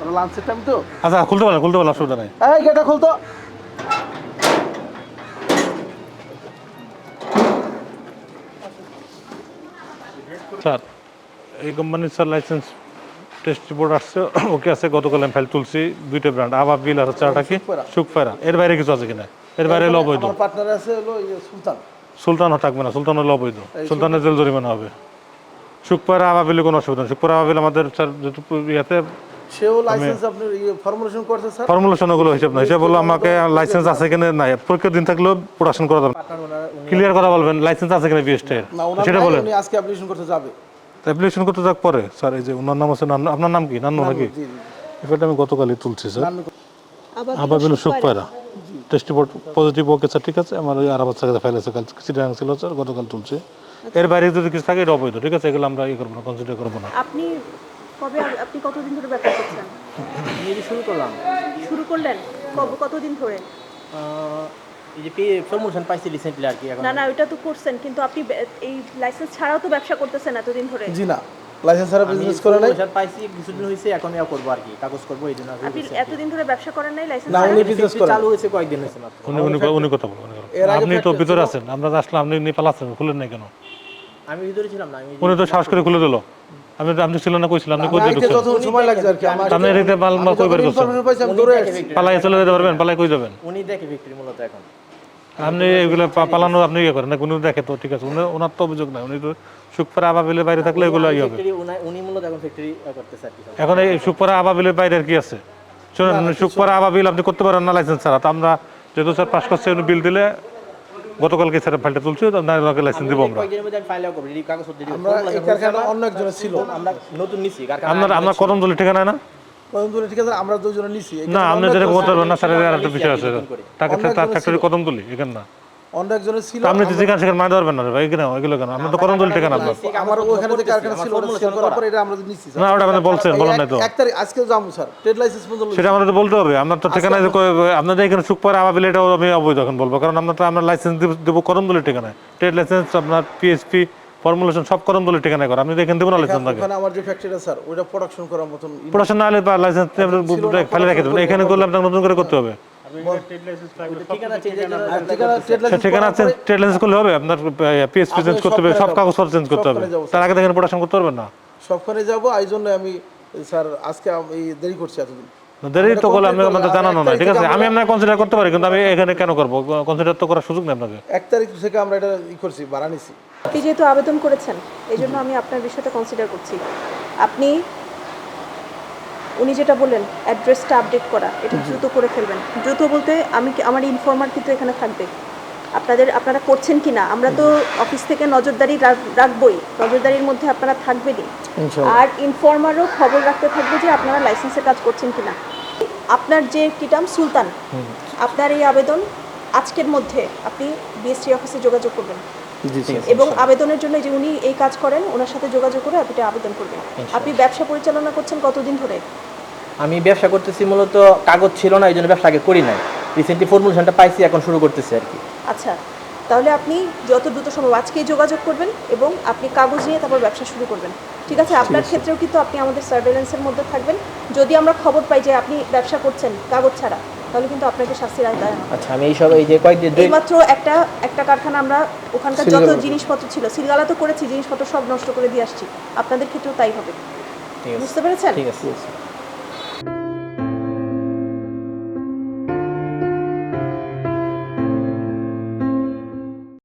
ওরা লাঞ্চের টাইম তো। আচ্ছা খুলতে পারেন খুলতে পারেন অসুবিধা নেই। এই গেটটা খুলতো। স্যার এই কোম্পানির স্যার লাইসেন্স টেস্ট রিপোর্ট আসছে ওকে আছে গতকাল আমি ফাইল তুলছি দুইটা ব্র্যান্ড আবা বিল আর হচ্ছে আটা কি। সুখফেরা এর বাইরে কিছু আছে কিনা? এর বাইরে হলো অবৈধ। পার্টনার আছে হলো সুলতান। সুলতানও থাকবে না সুলতান হলো অবৈধ। সুলতানের জেল জরিমানা হবে। সুখপাড়া আবাবিলে কোনো অসুবিধা নেই। সুখপাড়া আবাবিল আমাদের স্যার ইয়াতে সেও লাইসেন্স আপনি ফর্মুলেশন করছে স্যার ফর্মুলেশন ওগুলো হিসাব না হিসাব বলল আমাকে লাইসেন্স আছে কিনা? নাই পরীক্ষার দিন থাকলেও প্রোডাকশন করা যাবে ক্লিয়ার করা বলবেন লাইসেন্স আছে কিনা বিএসটের না সেটা বলেন। উনি আজকে অ্যাপ্লিকেশন করতে যাবে। অ্যাপ্লিকেশন করতে যাক পরে স্যার এই যে ওনার নাম আছে আপনার নাম কি? নান্নু নাকি? আমি গতকালই তুলছি স্যার আবাবিল Sukhpara test report positive okay sir ঠিক আছে। আমার ওই আরাবাদ স্যার ফাইল আছে কাল ছিল স্যার গতকাল তুলছি। এর বাইরে যদি কিছু থাকে এটা অবৈধ ঠিক আছে? এগুলো আমরা ইয়ে করব না কনসিডার করব না। আপনি কবে আপনি কতদিন ধরে ব্যবসা করছেন? নিজে শুরু করলাম। শুরু করলেন? কবে কতদিন ধরে? এই যে প্রমোশন পাইছি রিসেন্টলি আর কি এখন। না না তো করছেন কিন্তু আপনি এই লাইসেন্স ছাড়াও তো ব্যবসা করতেছেন এতদিন ধরে। জি না লাইসেন্স ছাড়া বিজনেস করে নাই। promotion পাইছি কিছুদিন হয়েছে এখন ইয়া করব আর কি কাগজ করব এই জন্য আপনি এতদিন ধরে ব্যবসা করেন নাই লাইসেন্স না উনি বিজনেস করে চালু হয়েছে কয়েকদিন হয়েছে মাত্র। উনি উনি উনি কথা বলুন আপনি তো ভিতরে আছেন আমরা তো আসলাম আপনি নিয়ে পালাচ্ছেন খুলেন নাই কেন? আমি ভিতরে ছিলাম না আমি উনি তো সাহস করে খুলে দিল। আপনি আপনি ছিলেন না কইছিলেন আপনি কই যত সময় লাগছে আর কি আমার আপনি মাল মাল কই বের করছেন। পালাই চলে যেতে পারবেন পালাই কই যাবেন? উনি দেখে ভিক্টরি মূলত এখন। আপনি এগুলো পালানো আপনি ইয়ে করেন না উনি দেখে তো ঠিক আছে। উনি ওনার তো অভিযোগ নাই উনি তো সুখপাড়া আবাবিলের বাইরে থাকলে এগুলো ইয়ে হবে। উনি মূলত এখন ফ্যাক্টরি করতেছে আর কি সব। এখন এই সুখপাড়া আবাবিলের বাইরে আর কি আছে? শুনুন সুখপাড়া আবাবিল আপনি করতে পারেন না লাইসেন্স ছাড়া। তো আমরা যেহেতু স্যার পাস করছে উনি বিল দিলে গতকালকে স্যার ফাইলটা তুলছি তো না ওনাকে লাইসেন্স দিব আমরা। অন্য একজনের ছিল। আমরা নতুন নিছি আপনার আপনার কদম দলি ঠিকানা না? কতদিন ঠিক আছে আমরা দুজনে নিছি। না আপনি যেটা বলতে করতে পারবেন না স্যার আর একটা বিষয় আছে। তাকে তার ফ্যাক্টরি ছিল। কদম তুলি এখানে না। অন্য একজনের ছিল আপনি তো যেখানে সেখানে মারতে পারবেন না ভাই এগুলো কেন? আপনার তো ঠিকানা আপনার? আমার ওখানে যে কারখানা ছিল ওটা সেল করার পর এটা আমরা নিছি না ওটা আপনি বলছেন বলেন নাই তো। এক তারিখ আজকে যাব স্যার। ট্রেড লাইসেন্স পর্যন্ত সেটা আমাদের বলতে হবে আপনার তো ঠিকানা আপনাদের এখানে সুখ পরে আবাবিল এটাও আমি অবৈধ এখন বলব কারণ আপনার তো আমরা লাইসেন্স দেবো কদম দলের ঠিকানায়। ট্রেড লাইসেন্স আপনার পিএসপি ফর্মুলেশন সব কদম দলের ঠিকানায় করে আপনি তো এখানে দেবো না লাইসেন্স থাকে ওখানে আমার যে ফ্যাক্টরিটা স্যার ওইটা প্রোডাকশন করার মতন প্রোডাকশন না হলে লাইসেন্স ফেলে রেখে দেবেন এখানে করলে আপনাকে নতুন করে করতে হবে। ঠিকানা ট্রেড আচ্ছা, লাইসেন্স করলে হবে। আপনার পিএসপি চেঞ্জ করতে হবে সব কাগজ চেঞ্জ করতে হবে। তার আগে দেখেন প্রোডাকশন করতে পারবেন না? সবখানে যাব এই জন্য আমি স্যার আজকে এই দেরি করছি এতদিন। দেরি তো করলে আপনি আমাদের জানানো নাই ঠিক আছে? আমি আপনাকে কনসিডার করতে পারি কিন্তু আমি এখানে কেন করব? কনসিডার তো করার সুযোগ নেই আপনাকে। এক তারিখ থেকে আমরা এটা ই করছি ভাড়া নিছি। আপনি যেহেতু আবেদন করেছেন এই জন্য আমি আপনার বিষয়টা কনসিডার করছি। আপনি উনি যেটা বললেন অ্যাড্রেসটা আপডেট করা এটা দ্রুত করে ফেলবেন। দ্রুত বলতে আমি কি- আমার ইনফর্মার কিন্তু এখানে থাকবে। আপনাদের আপনারা করছেন কি না? আমরা তো অফিস থেকে নজরদারি রাখ- রাখবোই। নজরদারির মধ্যে আপনারা থাকবেনই। আর ইনফর্মারও খবর রাখতে থাকবে যে আপনারা লাইসেন্সের কাজ করছেন কিনা আপনার যে কিটাম সুলতান। আপনার এই আবেদন আজকের মধ্যে আপনি বিএসটি অফিসে যোগাযোগ করবেন। এবং আবেদনের জন্য যে উনি এই কাজ করেন ওনার সাথে যোগাযোগ করে আপনি আবেদন করবেন। আপনি ব্যবসা পরিচালনা করছেন কতদিন ধরে? আমি ব্যবসা করতেছি মূলত কাগজ ছিল না এই জন্য ব্যবসা আগে করি নাই। রিসেন্টলি ফর্মুলেশনটা পাইছি এখন শুরু করতেছি আর কি। আচ্ছা তাহলে আপনি যত দ্রুত সম্ভব আজকেই যোগাযোগ করবেন এবং আপনি কাগজ নিয়ে তারপর ব্যবসা শুরু করবেন। ঠিক আছে? আপনার ক্ষেত্রেও কিন্তু আপনি আমাদের সার্ভেলেন্সের মধ্যে থাকবেন। যদি আমরা খবর পাই যে আপনি ব্যবসা করছেন কাগজ ছাড়া তাহলে কিন্তু আপনাকে শাস্তির আয় দেয় হবে। আচ্ছা আমি এই সব এই যে কয়েকদিন দুই মাত্র একটা একটা কারখানা আমরা ওখানকার যত জিনিসপত্র ছিল সিলগালা তো করেছি জিনিসপত্র সব নষ্ট করে দিয়ে আসছি। আপনাদের ক্ষেত্রেও তাই হবে। ঠিক আছে। বুঝতে পেরেছেন? ঠিক আছে।